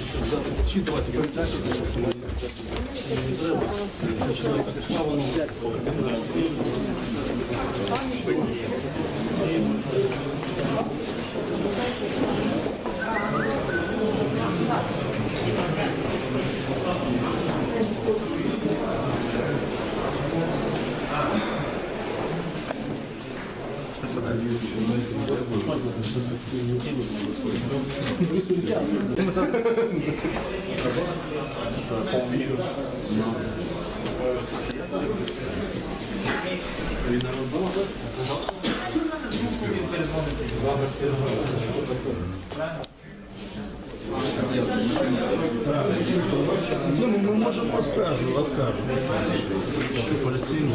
можете взяти почитувати, передати. Не треба. Починаю так справа, ну, Ну, ми можемо розкажемо, розкажемо. Поліційну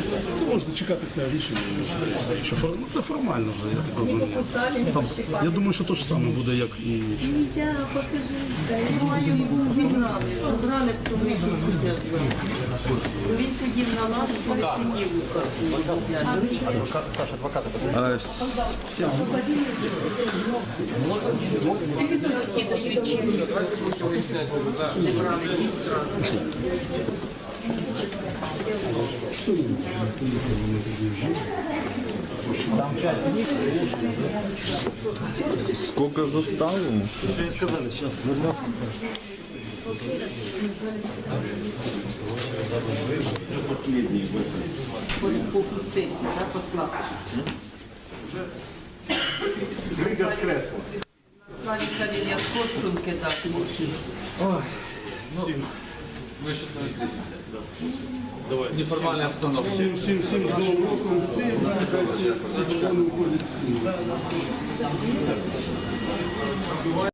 Можна чекатися рішення. Що фор- Ну, це формально вже, я так розумію. Не пощипали. Я думаю, що те ж саме буде, як і Вітя, покажи. Я маю його зібрали. Забрали, тому що куди. Він сидів на лавці, не сидів у Ти дають чим. Містра. Сколько заставил? Попустився, да, послав. Крига з кресла. Славіка Лілія Кошунки дати. Неформальная обстановка. всім, всім, всім з Новим роком. Всі червоні виходять всі.